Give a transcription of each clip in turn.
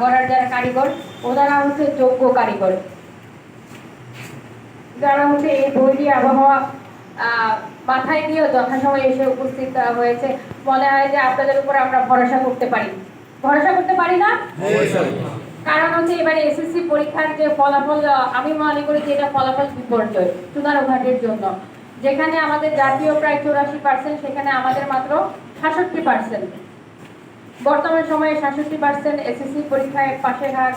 গড়ার যারা কারিগর ওনারা হচ্ছে যোগ্য কারিগর। যারা হচ্ছে এই বৈরী আবহাওয়া মাথায় নিয়ে যথাসময়ে এসে উপস্থিত হয়েছে। মনে হয় যে আপনাদের উপর আমরা ভরসা করতে পারি। ভরসা করতে পারি না? কারণ হচ্ছে এবারে এসএসসি পরীক্ষার যে ফলাফল আমি মনে করি যে এটা ফলাফল বিপর্যয় চুনারো ঘাটের জন্য। যেখানে আমাদের জাতীয় প্রায় চৌরাশি পার্সেন্ট সেখানে আমাদের মাত্র সাতষট্টি পার্সেন্ট বর্তমান সময়ে সাতষট্টি পার্সেন্ট এসএসসি পরীক্ষায় পাশের হার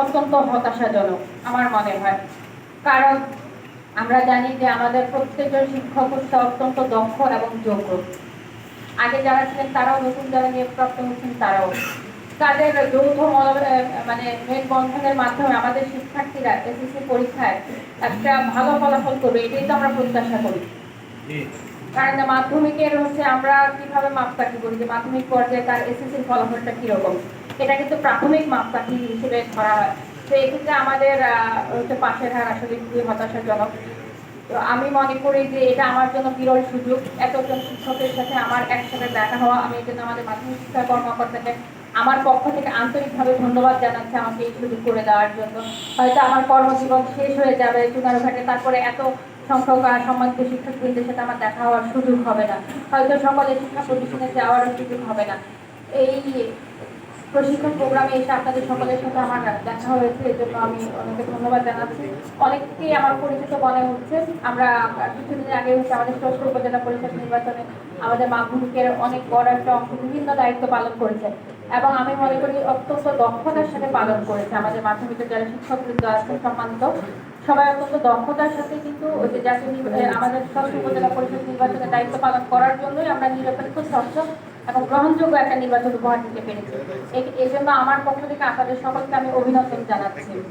অত্যন্ত হতাশাজনক, আমার মনে হয়। কারণ আমরা জানি যে আমাদের প্রত্যেকজন শিক্ষক হচ্ছে অত্যন্ত দক্ষ এবং যোগ্য। আগে যারা ছিলেন তারাও নতুন যারা নিয়োগপ্রাপ্ত হচ্ছেন তারাও। তাদের যৌথ মানে মেলবন্ধনের মাধ্যমে আমাদের শিক্ষার্থীরা এসএসসি পরীক্ষায় একটা ভালো ফলাফল করবে, এটাই তো আমরা প্রত্যাশা করি। কারণ মাধ্যমিকের হচ্ছে আমরা কীভাবে মাপকাঠি করি, যে মাধ্যমিক পর্যায়ে তার এসএসসির ফলাফলটা কীরকম, এটা কিন্তু প্রাথমিক মাপকাঠি হিসেবে ধরা হয়। তো এক্ষেত্রে আমাদের হচ্ছে পাশের হার আসলে খুবই হতাশাজনক। তো আমি মনে করি যে এটা আমার জন্য বিরল সুযোগ। এতজন শিক্ষকের সাথে আমার একসাথে দেখা হওয়া, আমি এই জন্য আমাদের মাধ্যমিক শিক্ষা কর্মকর্তাকে আমার পক্ষ থেকে আন্তরিকভাবে ধন্যবাদ জানাচ্ছি আমাকে এই সুযোগ করে দেওয়ার জন্য। হয়তো আমার কর্মজীবন শেষ হয়ে যাবে চুনারঘাটে, তারপরে এত সংখ্যক আর সম্মানিত শিক্ষকবৃন্দের সাথে আমার দেখা হওয়ার সুযোগ হবে না। হয়তো সকলে শিক্ষা প্রতিষ্ঠানে যাওয়ারও সুযোগ হবে না। এই প্রশিক্ষণ প্রোগ্রামে এসে আপনাদের সকলের সাথে আমার দেখা হয়েছে এই জন্য আমি অনেকে ধন্যবাদ জানাচ্ছি। অনেককেই আমার পরিচিত মনে হচ্ছে। আমরা কিছুদিন আগে হচ্ছে আমাদের ষষ্ঠ উপজেলা পরিষদ নির্বাচনে আমাদের মাধ্যমিকের অনেক বড় একটা অংশ বিভিন্ন দায়িত্ব পালন করেছে এবং আমি মনে করি অত্যন্ত দক্ষতার সাথে পালন করেছে আমাদের মাধ্যমিকের যারা শিক্ষকবৃন্দ আছেন সম্মানিত। সবাই অত্যন্ত দক্ষতার সাথে কিন্তু যে জাতীয় আমাদের ষষ্ঠ উপজেলা পরিষদ নির্বাচনে দায়িত্ব পালন করার জন্যই আমরা নিরপেক্ষ, স্বচ্ছ এবং গ্রহণযোগ্য একটা নির্বাচন উপহার দিতে পেরেছি। এই- জন্য আমার পক্ষ থেকে আপনাদের সকলকে আমি অভিনন্দন জানাচ্ছি।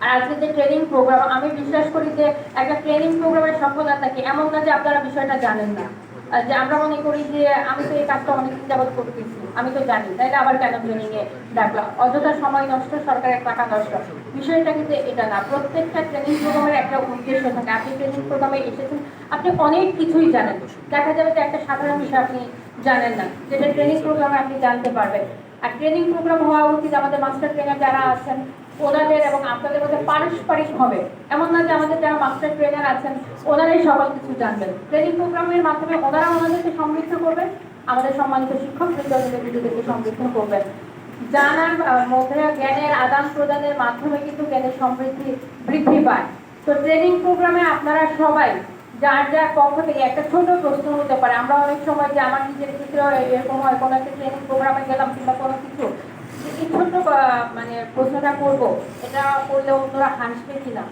আর আজকে যে ট্রেনিং প্রোগ্রাম আমি বিশ্বাস করি যে একটা ট্রেনিং প্রোগ্রামের সফলতা কি এমন না যে আপনারা বিষয়টা জানেন না। যে আমরা মনে করি যে আমি তো এই কাজটা অনেকদিন যাবত করতেছি, আমি তো জানি, তাইলে আবার কেন ট্রেনিং এ ডাকলাম? অযথা সময় নষ্ট, সরকারের টাকা নষ্ট। বিষয়টা কিন্তু এটা না, প্রত্যেকটা ট্রেনিং প্রোগ্রামের একটা উদ্দেশ্য থাকে। আপনি ট্রেনিং প্রোগ্রামে এসেছেন, আপনি অনেক কিছুই জানেন। দেখা যাবে যে একটা সাধারণ বিষয় আপনি জানেন না, যেটা ট্রেনিং প্রোগ্রামে আপনি জানতে পারবেন। আর ট্রেনিং প্রোগ্রাম হওয়া উচিত আমাদের মাস্টার ট্রেনার যারা আছেন, ওনাদের এবং আপনাদের মধ্যে পারস্পরিক হবে এমন না যে আমাদের যারা মাস্টার ট্রেনার আছেন, ওনারাই সকল কিছু জানবেন। ট্রেনিং প্রোগ্রামের মাধ্যমে ওনারা ওনাদেরকে সমৃদ্ধ করবেন আমাদের সম্মানিত শিক্ষক নিজেদেরকে সমৃদ্ধ করবেন। জানার মধ্যে জ্ঞানের আদান প্রদানের মাধ্যমে কিন্তু জ্ঞানের সমৃদ্ধি বৃদ্ধি পায়। তো ট্রেনিং প্রোগ্রামে আপনারা সবাই যার যার পক্ষ থেকে একটা ছোট প্রশ্ন হতে পারে। আমরা অনেক সময় যে আমার নিজের ক্ষেত্রে এরকম হয়, কোনো একটা ট্রেনিং প্রোগ্রামে গেলাম কিংবা কোনো কিছু এই মানে প্রশ্নটা করব, এটা করলে অন্যরা হাসবে কিনা?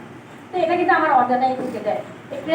তো এটা কিন্তু আমার অজানাই থেকে যায়।